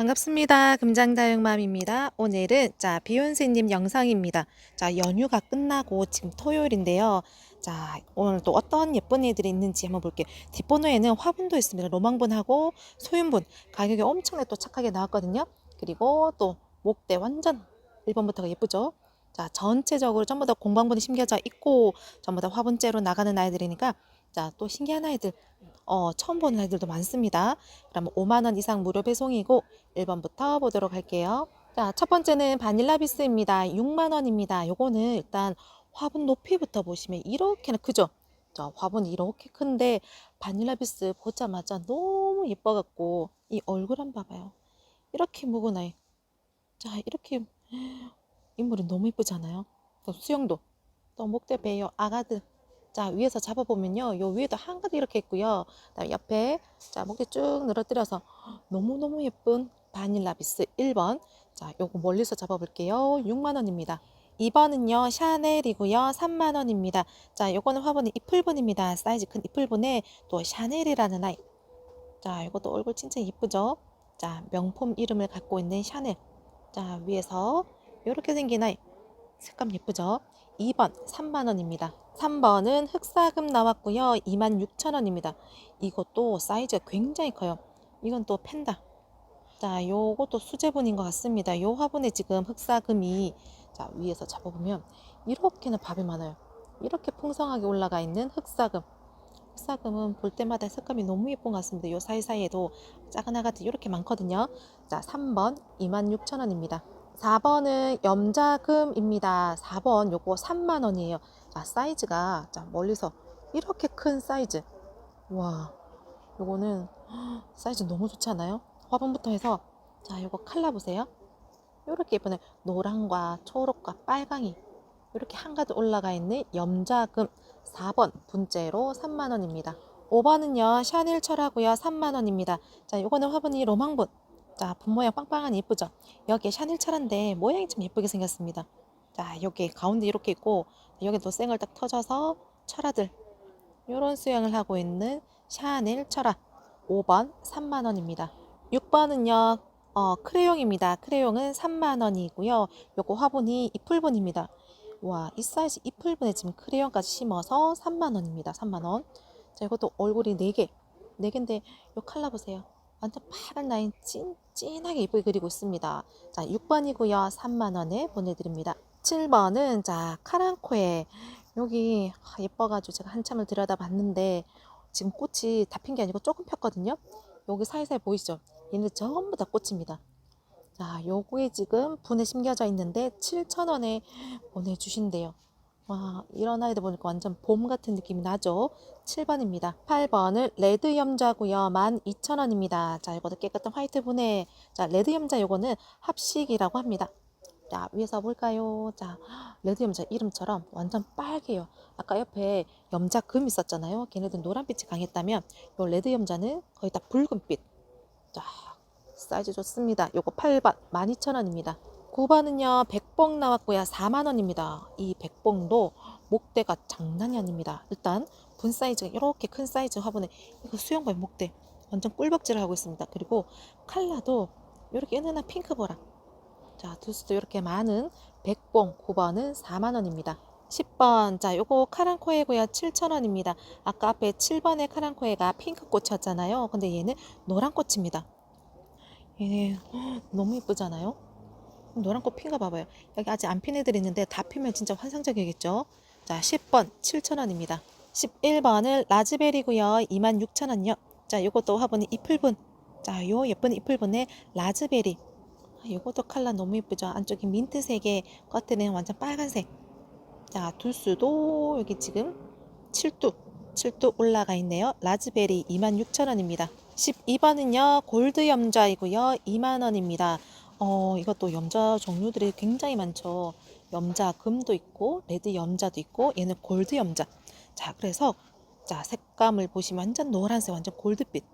반갑습니다. 금장다육맘입니다. 오늘은 자 비욘세님 영상입니다. 자 연휴가 끝나고 지금 토요일인데요. 자 오늘 또 어떤 예쁜 애들이 있는지 한번 볼게요. 뒷번호에는 화분도 있습니다. 로망분하고 소윤분 가격이 엄청나게 또 착하게 나왔거든요. 그리고 또 목대 완전 1번부터가 예쁘죠. 자 전체적으로 전부 다 공방분이 심겨져 있고 전부 다 화분째로 나가는 아이들이니까 자 또 신기한 아이들 어, 처음 보는 아이들도 많습니다. 그럼 5만 원 이상 무료 배송이고 1번부터 보도록 할게요. 자, 첫 번째는 바닐라 비스입니다. 6만 원입니다. 요거는 일단 화분 높이부터 보시면 이렇게나 크죠? 자, 화분이 이렇게 큰데 바닐라 비스 보자마자 너무 예뻐갖고 이 얼굴 한번 봐봐요. 이렇게 묵은 아이. 자, 이렇게 인물이 너무 예쁘잖아요. 또 수영도 또 목대 배요 아가들 자 위에서 잡아보면요. 요 위에도 한 가지 이렇게 있고요. 그다음에 옆에 자 목대 쭉 늘어뜨려서 너무너무 예쁜 바닐라 비스 1번. 자 요거 멀리서 잡아볼게요. 6만원입니다. 2번은요 샤넬이고요. 3만원입니다. 자 요거는 화분이 이풀분입니다. 사이즈 큰 이풀분에 또 샤넬이라는 아이. 자 요것도 얼굴 진짜 이쁘죠? 자 명품 이름을 갖고 있는 샤넬. 자 위에서 요렇게 생긴 아이 색감 예쁘죠 2번 3만원입니다 3번은 흑사금 나왔고요. 26,000원입니다. 이것도 사이즈가 굉장히 커요. 이건 또 펜다. 자, 요것도 수제분인 것 같습니다. 요 화분에 지금 흑사금이 자, 위에서 잡아보면 이렇게는 밥이 많아요. 이렇게 풍성하게 올라가 있는 흑사금. 흑사금은 볼 때마다 색감이 너무 예쁜 것 같습니다. 요 사이사이에도 작은 아가들 이렇게 많거든요. 자, 3번 26,000원입니다. 4번은 염자금입니다. 4번 요거 3만 원이에요. 자, 사이즈가 자, 멀리서 이렇게 큰 사이즈. 와. 요거는 사이즈 너무 좋지 않아요? 화분부터 해서 자, 요거 칼라 보세요. 요렇게 예쁘네. 노랑과 초록과 빨강이 이렇게 한가득 올라가 있는 염자금 4번 분째로 3만 원입니다. 5번은요. 샤넬 철하고요. 3만 원입니다. 자, 요거는 화분이 로망분. 자, 분 모양 빵빵하니 예쁘죠? 여기에 샤넬 철인데 모양이 좀 예쁘게 생겼습니다. 자, 여기 가운데 이렇게 있고 여기도 쌩을 딱 터져서 철화들 이런 수영을 하고 있는 샤넬 철화 5번 3만 원입니다. 6번은요. 어, 크레용입니다. 크레용은 3만 원이고요. 요거 화분이 이풀분입니다. 와, 이 사이즈 이풀분에 지금 크레용까지 심어서 3만 원입니다. 3만 원. 자, 이것도 얼굴이 4개. 4개인데 요 칼라 보세요. 완전 파란 라인 찐, 찐하게 예쁘게 그리고 있습니다. 자, 6번이고요. 3만 원에 보내드립니다. 7번은 자 카랑코에 여기 아, 예뻐가지고 제가 한참을 들여다봤는데 지금 꽃이 다 핀 게 아니고 조금 폈거든요. 여기 사이사이 보이시죠? 얘는 전부 다 꽃입니다. 자, 요거에 지금 분에 심겨져 있는데 7,000원에 보내주신대요. 와, 이런 아이들 보니까 완전 봄 같은 느낌이 나죠? 7번입니다. 8번은 레드 염자고요. 12,000원입니다. 자, 이것도 깨끗한 화이트 분에 자, 레드 염자 요거는 합식이라고 합니다. 자, 위에서 볼까요? 자, 레드 염자 이름처럼 완전 빨개요. 아까 옆에 염자 금 있었잖아요. 걔네들 노란빛이 강했다면 요 레드 염자는 거의 다 붉은빛. 자, 사이즈 좋습니다. 요거 8번 12,000원입니다. 9번은요. 백봉 나왔고요. 4만 원입니다. 이 백봉도 목대가 장난이 아닙니다. 일단 분 사이즈가 이렇게 큰 사이즈 화분에 이거 수영발 목대 완전 꿀벅질을 하고 있습니다. 그리고 칼라도 이렇게 은은한 핑크보라 자, 두수도 이렇게 많은 백봉 9번은 4만원입니다. 10번, 자, 요거 카랑코에고요. 7,000원입니다. 아까 앞에 7번의 카랑코에가 핑크꽃이었잖아요. 근데 얘는 노란꽃입니다. 얘네 너무 예쁘잖아요? 노란 꽃 핀가 봐봐요. 여기 아직 안 핀 애들 있는데 다 피면 진짜 환상적이겠죠? 자, 10번 7,000원입니다. 11번은 라즈베리고요. 26,000원요. 자, 요것도 화분이 이풀분. 자, 요 예쁜 이풀분의 라즈베리. 이것도 컬러 너무 예쁘죠? 안쪽이 민트색에 겉에는 완전 빨간색. 자, 두수도 여기 지금 7두, 7두 올라가 있네요. 라즈베리 26,000원입니다. 12번은요, 골드 염자이고요. 2만원입니다. 어, 이것도 염자 종류들이 굉장히 많죠. 염자 금도 있고, 레드 염자도 있고, 얘는 골드 염자. 자, 그래서, 자, 색감을 보시면 완전 노란색, 완전 골드빛.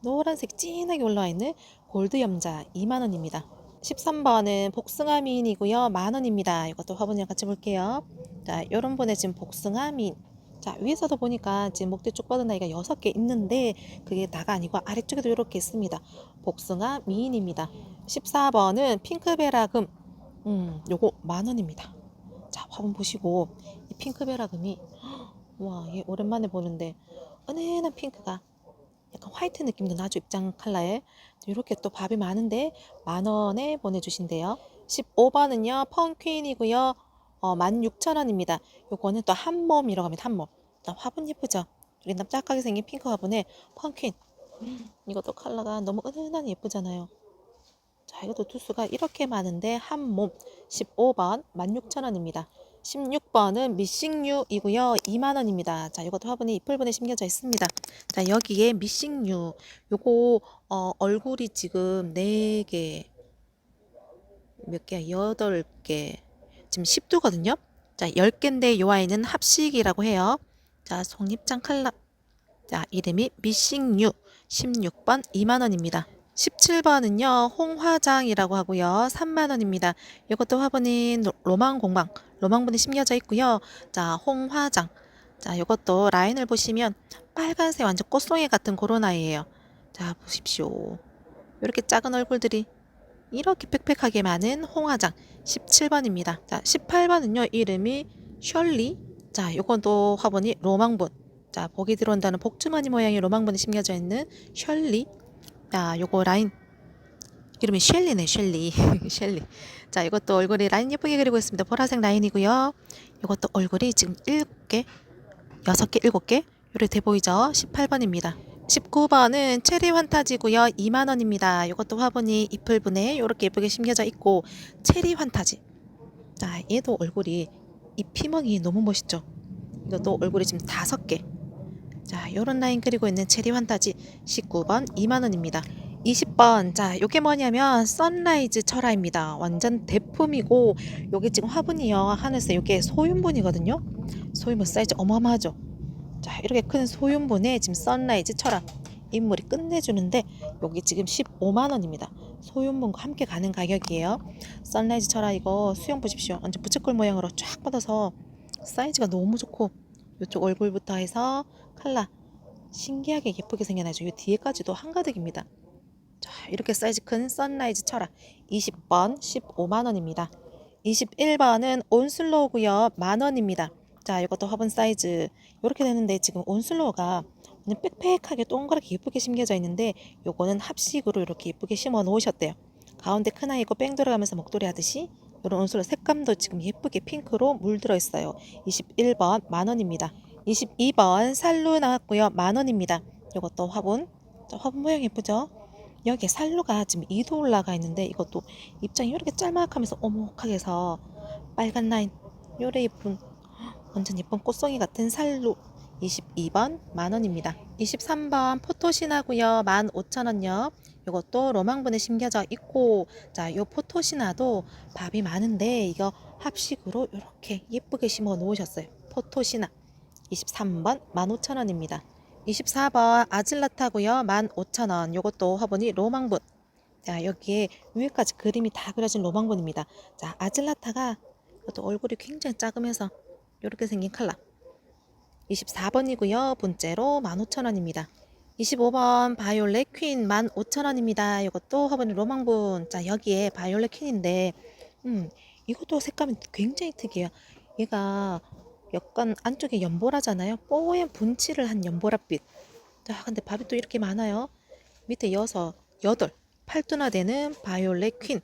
노란색 진하게 올라와 있는 골드 염자 2만 원입니다. 13번은 복숭아 미인이고요. 만 원입니다. 이것도 화분이랑 같이 볼게요. 자, 요런 분에 지금 복숭아 미인. 자, 위에서도 보니까 지금 목대 쭉 뻗은 나이가 6개 있는데 그게 나가 아니고 아래쪽에도 이렇게 있습니다. 복숭아 미인입니다. 14번은 핑크베라금. 음, 요거 만 원입니다. 자, 화분 보시고 이 핑크베라금이 와, 얘 오랜만에 보는데 은은한 핑크가 약간 화이트 느낌도 나죠 입장 컬러에 이렇게 또 밥이 많은데 만 원에 보내주신대요 15번은요 펑퀸이고요 어, 16,000원입니다 요거는 또 한몸이라고 합니다 한몸 또 화분 예쁘죠 우리 납작하게 생긴 핑크 화분에 펑퀸 음, 이것도 컬러가 너무 은은하니 예쁘잖아요 자 이것도 두수가 이렇게 많은데 한 몸 15번 16,000원입니다 16번은 미싱유이고요. 2만 원입니다. 자, 이것도 화분에 이풀분에 심겨져 있습니다. 자, 여기에 미싱유. 요거 어, 얼굴이 지금 4개 몇 개야? 8개. 지금 10두거든요. 자, 10개인데 요 아이는 합식이라고 해요. 자, 속립장 칼라. 자, 이름이 미싱유 16번 2만 원입니다. 17번은요, 홍화장이라고 하고요. 3만 원입니다. 이것도 화분인 로망 공방, 로망분이 심겨져 있고요. 자, 홍화장. 자, 이것도 라인을 보시면 빨간색 완전 꽃송이 같은 그런 아이예요. 자, 보십시오. 이렇게 작은 얼굴들이 이렇게 빽빽하게 많은 홍화장 17번입니다. 자, 18번은요. 이름이 셜리. 자, 요것도 화분이 로망분. 자, 복이 들어온다는 복주머니 모양의 로망분이 심겨져 있는 셜리. 자, 요거 라인 이름이 셸리네, 셸리. 셸리. 자, 이것도 얼굴이 라인 예쁘게 그리고 있습니다. 보라색 라인이고요. 이것도 얼굴이 지금 7개, 6개, 7개. 이렇게 돼 보이죠? 18번입니다. 19번은 체리 환타지고요. 2만 원입니다. 이것도 화분이 잎을분에 이렇게 예쁘게 심겨져 있고 체리 환타지. 자, 얘도 얼굴이 이 피멍이 너무 멋있죠? 이것도 얼굴이 지금 다섯 개. 자, 요런 라인 그리고 있는 체리 환타지 19번 2만 원입니다. 20번. 자, 요게 뭐냐면 선라이즈 철화입니다. 완전 대품이고 요게 지금 화분이요. 하늘색 요게 소윤분이거든요. 소윤분 사이즈 어마어마하죠. 자, 이렇게 큰 소윤분에 지금 선라이즈 철화 인물이 끝내주는데 여기 지금 15만 원입니다. 소윤분과 함께 가는 가격이에요. 선라이즈 철화 이거 수영 보십시오. 완전 부츠꼴 모양으로 쫙 뻗어서 사이즈가 너무 좋고 이쪽 얼굴부터 해서 칼라 신기하게 예쁘게 생겨나죠. 이 뒤에까지도 한가득입니다. 자, 이렇게 사이즈 큰 선라이즈 철학 20번 15만 원입니다. 21번은 온슬로우고요. 만 원입니다. 자, 이것도 화분 사이즈 이렇게 되는데 지금 온슬로우가 빽빽하게 동그랗게 예쁘게 심겨져 있는데 요거는 합식으로 이렇게 예쁘게 심어 놓으셨대요. 가운데 큰 아이고 뺑 돌아가면서 목도리 하듯이 이런 온슬로우 색감도 지금 예쁘게 핑크로 물들어 있어요. 21번 만 원입니다. 22번 살루 나왔고요. 만 원입니다. 이것도 화분. 자, 화분 모양 예쁘죠? 여기에 살루가 지금 2도 올라가 있는데 이것도 입장이 이렇게 짤막하면서 오목하게 해서 빨간 라인 요래 예쁜 완전 예쁜 꽃송이 같은 살루 22번 만원입니다 23번 포토시나고요 15,000원요 이것도 로망분에 심겨져 있고 자 요 포토시나도 밥이 많은데 이거 합식으로 이렇게 예쁘게 심어 놓으셨어요 포토시나 23번 15,000원입니다 24번 아질라타고요. 15,000원. 요것도 화분이 로망분. 자, 여기에 위에까지 그림이 다 그려진 로망분입니다. 자, 아질라타가 얼굴이 굉장히 작으면서 이렇게 생긴 컬러. 24번이고요. 분째로 15,000원입니다. 25번 바이올렛 퀸 15,000원입니다. 이것도 화분이 로망분. 자, 여기에 바이올렛 퀸인데 음, 이것도 색감이 굉장히 특이해요. 얘가 약간 안쪽에 연보라잖아요. 뽀얀 분칠을 한 연보라빛. 자, 근데 밥이 또 이렇게 많아요. 밑에 여섯, 여덟, 팔두나 되는 바이올렛 퀸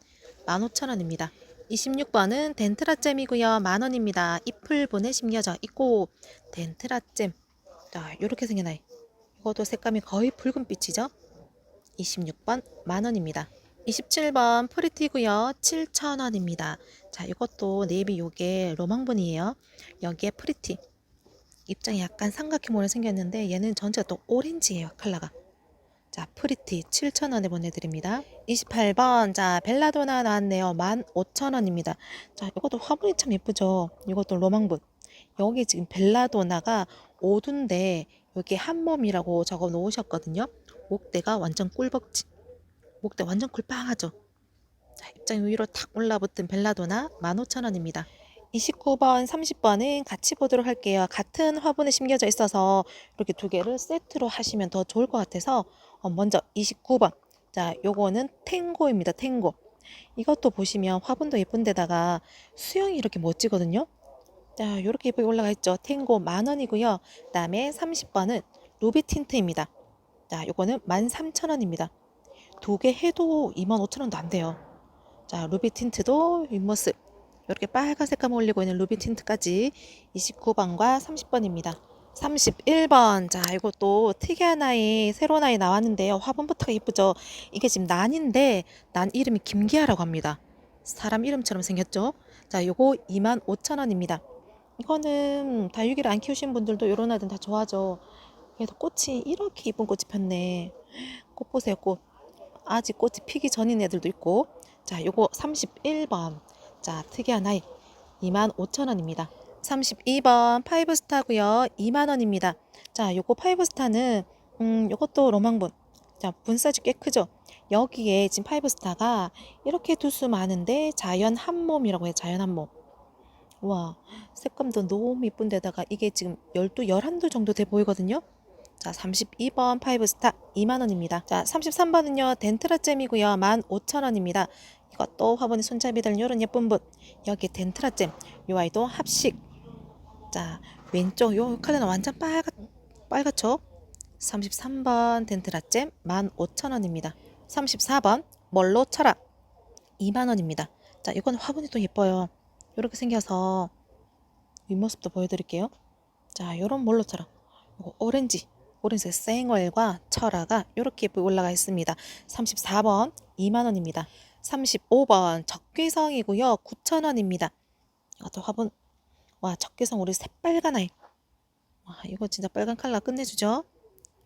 15,000원입니다. 26번은 덴트라잼이고요. 만원입니다. 잎풀분에 심겨져 있고 덴트라잼. 자, 이렇게 생겨나요. 이것도 색감이 거의 붉은빛이죠. 26번 만원입니다. 27번 프리티고요. 7,000원입니다. 자, 이것도 네이비 요게 로망분이에요. 여기에 프리티. 입장이 약간 삼각형 모양 생겼는데 얘는 전체가 또 오렌지예요. 컬러가. 자, 프리티 7,000원에 보내드립니다. 28번. 자, 벨라도나 나왔네요. 15,000원입니다. 자, 이것도 화분이 참 예쁘죠? 이것도 로망분. 여기 지금 벨라도나가 오둔데 여기 한몸이라고 적어 놓으셨거든요. 목대가 완전 꿀벅지. 목대 완전 굴빵하죠. 자, 입장 위로 탁 올라붙은 벨라도나 15,000원입니다. 29번, 30번은 같이 보도록 할게요. 같은 화분에 심겨져 있어서 이렇게 두 개를 세트로 하시면 더 좋을 것 같아서 어, 먼저 29번. 자, 요거는 탱고입니다. 탱고. 이것도 보시면 화분도 예쁜데다가 수영이 이렇게 멋지거든요. 자, 요렇게 예쁘게 올라가 있죠. 탱고 만 원이고요. 그다음에 30번은 루비 틴트입니다. 자, 요거는 13,000원입니다. 두 개 해도 25,000원도 안 돼요. 자, 루비 틴트도 윗모습 이렇게 빨간 색감 올리고 있는 루비 틴트까지 29번과 30번입니다. 31번. 자, 이것도 특이한 아이, 새로운 아이 나왔는데요. 화분부터가 예쁘죠? 이게 지금 난인데, 난 이름이 김기아라고 합니다. 사람 이름처럼 생겼죠? 자, 요거 25,000원입니다. 이거는 다육이를 안 키우신 분들도 요런 아이들 다 좋아하죠. 그래도 꽃이 이렇게 이쁜 꽃이 폈네. 꽃 보세요, 꽃. 아직 꽃이 피기 전인 애들도 있고. 자, 요거 31번. 자, 특이한 아이 25,000원입니다. 32번 파이브스타고요. 2만 원입니다. 자, 요거 파이브스타는 음, 요것도 로망분. 자, 분 사이즈 꽤 크죠? 여기에 지금 파이브스타가 이렇게 두 수 많은데 자연 한 몸이라고 해요. 자연 한 몸. 와, 색감도 너무 이쁜 데다가 이게 지금 12, 11도 정도 돼 보이거든요. 자, 32번 파이브스타 2만 원입니다. 자, 33번은요. 덴트라잼이고요. 15,000원입니다. 이것도 화분에 손잡이 달 요런 예쁜 분. 여기 덴트라잼. 요 아이도 합식. 자, 왼쪽 요 컬러는 완전 빨갛 빨갛죠? 33번 덴트라잼 15,000원입니다. 34번 멀로 철학 2만 원입니다. 자, 이건 화분이 또 예뻐요. 이렇게 생겨서 윗모습도 보여드릴게요. 자, 요런 멀로 철학. 요거 오렌지, 오렌지 생얼과 철화가 이렇게 올라가 있습니다. 34번 2만 원입니다. 35번 적귀성이고요. 9천 원입니다. 이것도 화분 와 적귀성 우리 새빨간 아이. 와 이거 진짜 빨간 컬러 끝내주죠.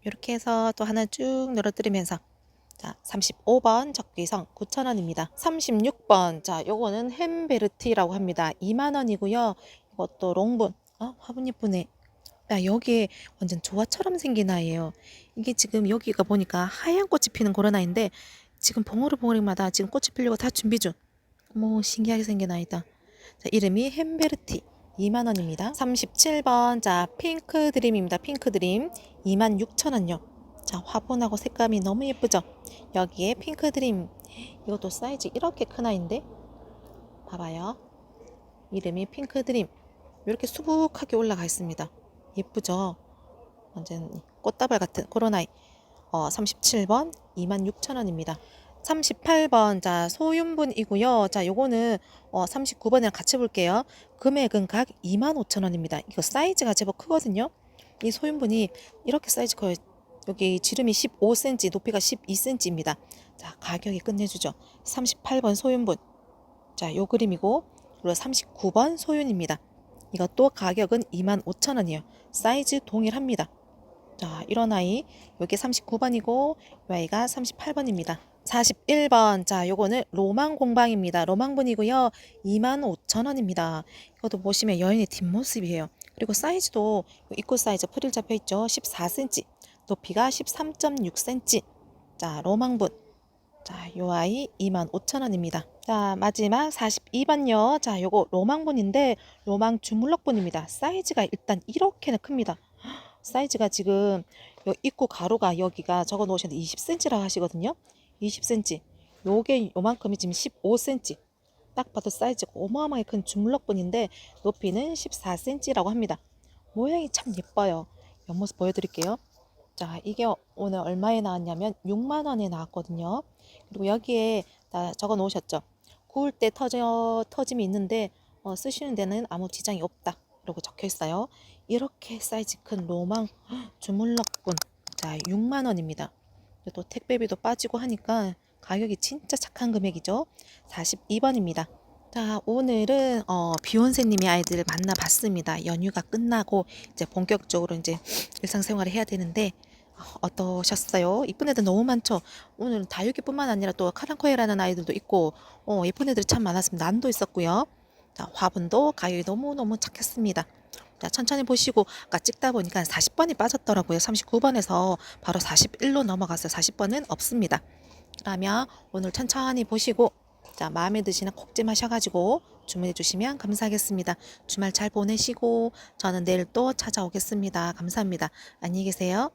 이렇게 해서 또 하나 쭉 늘어뜨리면서 자 35번 적귀성 9천 원입니다. 36번 자 요거는 햄베르티라고 합니다. 2만 원이고요. 이것도 롱분 어 화분 예쁘네. 야, 여기에 완전 조화처럼 생긴 아이예요. 이게 지금 여기가 보니까 하얀 꽃이 피는 그런 아이인데 지금 봉오리봉오리마다 지금 꽃이 피려고 다 준비 중. 뭐 신기하게 생긴 아이다. 자, 이름이 햄베르티. 2만 원입니다. 37번. 자, 핑크 드림입니다. 핑크 드림. 2만 6천 원요. 자, 화분하고 색감이 너무 예쁘죠? 여기에 핑크 드림. 이것도 사이즈 이렇게 큰 아이인데. 봐봐요. 이름이 핑크 드림. 이렇게 수북하게 올라가 있습니다. 예쁘죠? 완전 꽃다발 같은 아이. 어, 37번 26,000원입니다. 38번 자 소윤분이고요. 자 요거는 어, 39번이랑 같이 볼게요. 금액은 각 25,000원입니다. 이거 사이즈가 제법 크거든요. 이 소윤분이 이렇게 사이즈 커요. 여기 지름이 15cm, 높이가 12cm입니다. 자 가격이 끝내주죠. 38번 소윤분. 자 요 그림이고 그리고 39번 소윤입니다. 이것도 가격은 25,000원이에요. 사이즈 동일합니다. 자, 이런 아이 여기 39번이고 이 아이가 38번입니다. 41번. 자, 요거는 로망 공방입니다. 로망분이고요. 25,000원입니다. 이것도 보시면 여인의 뒷모습이에요. 그리고 사이즈도 입구 사이즈 프릴 잡혀 있죠. 14cm. 높이가 13.6cm. 자, 로망분. 자, 요 아이 25,000원입니다. 자, 마지막 42번요. 자, 요거 로망분인데 로망 주물럭분입니다. 사이즈가 일단 이렇게나 큽니다. 사이즈가 지금 요 입구 가로가 여기가 적어 놓으셨는데 20cm라고 하시거든요. 20cm. 요게 요만큼이 지금 15cm. 딱 봐도 사이즈가 어마어마하게 큰 주물럭분인데 높이는 14cm라고 합니다. 모양이 참 예뻐요. 옆모습 보여드릴게요. 자, 이게 오늘 얼마에 나왔냐면 6만 원에 나왔거든요. 그리고 여기에 다 적어 놓으셨죠. 구울 때 터져, 터짐이 있는데 어, 쓰시는 데는 아무 지장이 없다. 이러고 적혀 있어요. 이렇게 사이즈 큰 로망 주물럭분. 자, 6만 원입니다. 또 택배비도 빠지고 하니까 가격이 진짜 착한 금액이죠. 42번입니다. 자, 오늘은 어, 비욘세님의 아이들을 만나봤습니다. 연휴가 끝나고 이제 본격적으로 이제 일상생활을 해야 되는데 어, 어떠셨어요? 이쁜 애들 너무 많죠. 오늘은 다육이뿐만 아니라 또 카랑코에라는 아이들도 있고 어, 예쁜 애들이 참 많았습니다. 난도 있었고요. 자, 화분도 가격이 너무너무 착했습니다. 자, 천천히 보시고 아까 찍다 보니까 40번이 빠졌더라고요. 39번에서 바로 41로 넘어갔어요. 40번은 없습니다. 그러면 오늘 천천히 보시고 자, 마음에 드시는 꼭지 마셔가지고 주문해 주시면 감사하겠습니다. 주말 잘 보내시고 저는 내일 또 찾아오겠습니다. 감사합니다. 안녕히 계세요.